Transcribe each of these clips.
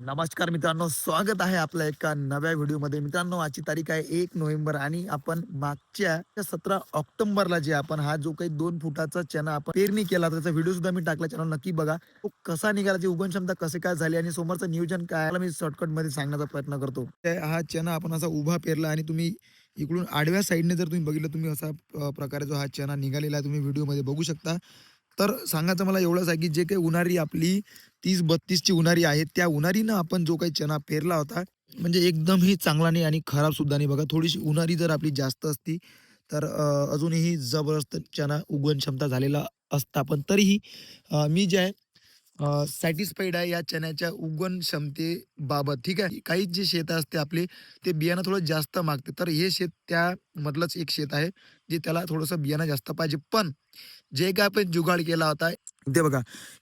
नमस्कार मित्रांनो स्वागत आहे आपल्या एका नव्या व्हिडिओमध्ये. मित्रांनो आजची तारीख आहे एक नोव्हेंबर आणि आपण मागच्या सतरा ऑक्टोबरला जे आपण हा जो काही दोन फुटाचा चना आपण पेरणी केला त्याचा व्हिडिओ सुद्धा मी टाकला चॅनल नक्की बघा. तो कसा निघाला जे उगवण क्षमता कसे काय झाली आणि समोरचं नियोजन काय मी शॉर्टकटमध्ये सांगण्याचा प्रयत्न करतो. ते हा चना आपण असा उभा पेरला आणि तुम्ही इकडून आडव्या साईडने जर तुम्ही बघितलं तुम्ही असा प्रकारे जो हा चना निघालेला आहे तुम्ही व्हिडिओमध्ये बघू शकता. तर सांगायचं मला एवढंच आहे की जे काही उन्हारी आपली तीस बत्तीसची उन्हारी आहे त्या उन्हारीनं आपण जो काही चना पेरला होता म्हणजे एकदमही चांगला नाही आणि खराब सुद्धा नाही. बघा थोडीशी उन्हारी जर आपली जास्त असती तर अजूनही जबरदस्त चना उगवण क्षमता झालेला असता. पण तरीही मी जे आहे सॅटिस्फाईड आहे या चण्याच्या उगवण क्षमतेबाबत. ठीक आहे? काही जे शेत असते आपले ते बियाणं थोडं जास्त मागते. तर हे शेत त्यामधलंच एक शेत आहे जे त्याला थोडंसं बियाणं जास्त पाहिजे. पण जे काय आपण जुगाड केला होता ते बघा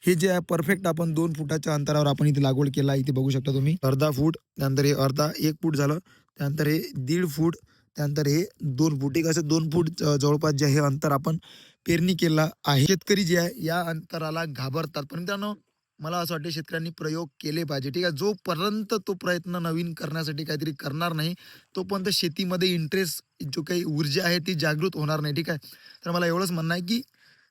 हे जे आहे परफेक्ट आपण दोन फुटाच्या अंतरावर आपण इथे लागवड केला इथे बघू शकता तुम्ही. अर्धा फूट त्यानंतर हे अर्धा एक फूट झालं त्यानंतर हे दीड फूट त्यानंतर हे दोन फूट. एक असं दोन फूट जवळपास जे हे अंतर आपण पेरणी केला आहे. शेतकरी जे आहे या अंतराला घाबरतात. पण मित्रांनो मला असं वाटतं शेतकऱ्यांनी प्रयोग केले पाहिजे. ठीक आहे? जोपर्यंत तो प्रयत्न नवीन करण्यासाठी काहीतरी करणार नाही तोपर्यंत शेतीमध्ये इंटरेस्ट जो काही ऊर्जा आहे ती जागृत होणार नाही. ठीक आहे? तर मला एवढंच म्हणणं आहे की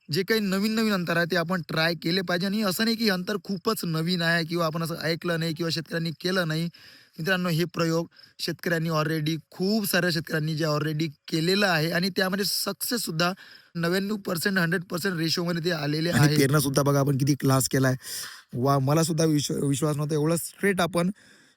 जे काही नवीन नवीन अंतर आहे ते आपण ट्राय केले पाहिजे. आणि असं नाही की अंतर खूपच नवीन आहे किंवा आपण असं ऐकलं नाही किंवा शेतकऱ्यांनी केलं नाही. मित्रांनो हे प्रयोग शेतकऱ्यांनी ऑलरेडी खूप साऱ्या शेतकऱ्यांनी जे ऑलरेडी केलेलं आहे आणि त्यामध्ये सक्सेस सुद्धा नव्याण्णव पर्सेंट हंड्रेड पर्सेंट रेशोमध्ये ते आलेले आहे पेरणं सुद्धा बघा आपण किती क्लास केलाय. वा मला सुद्धा विश्व विश्वास नव्हता एवढं स्ट्रेट आपण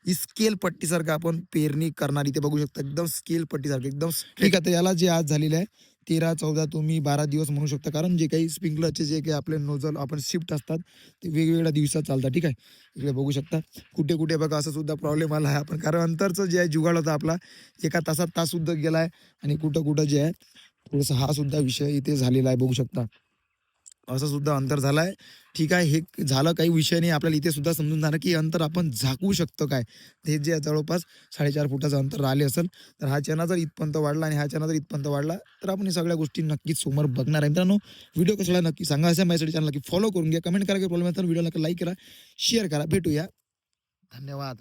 ही स्केल पट्टीसारखं आपण पेरणी करणार. इथे बघू शकता एकदम स्केल पट्टीसारखं एकदम ठीक आहे. याला जे आज झालेलं आहे तेरा चौदा तुम्ही बारा दिवस म्हणू शकता. कारण जे काही स्प्रिंकलरचे जे काही आपले नोजल आपण शिफ्ट असतात ते वेगवेगळ्या दिवसात चालतात. ठीक आहे? इकडे बघू शकता. कुठे कुठे बघा असं सुद्धा प्रॉब्लेम आला आहे आपण. कारण अंतरचं जे आहे जुगाड होता आपला एका तासात तास सुद्धा गेला आहे आणि कुठं कुठं जे आहे थोडंसं हा सुद्धा विषय इथे झालेला आहे. बघू शकता. असं सुद्धा अंतर झालं आहे ठीक आहे हे झालं काही विषय नाही. आपल्याला इथे सुद्धा समजून जाणार की अंतर आपण झाकू शकतो काय? हे जे जवळपास साडेचार फुटाचं अंतर राहिले असेल तर हा चॅनल जर इथपर्यंत वाढला आणि हा चॅनल जर इथपर्यंत वाढला तर आपण हे सगळ्या गोष्टी नक्कीच समोर बघणार आहे. मित्रांनो व्हिडिओ कसला नक्की सांगा. असं माझ्यासाठी चॅनल नक्की फॉलो करून घ्या. कमेंट करा काही प्रॉब्लेम असेल व्हिडिओ नक्की लाईक करा शेअर करा. भेटूया. धन्यवाद.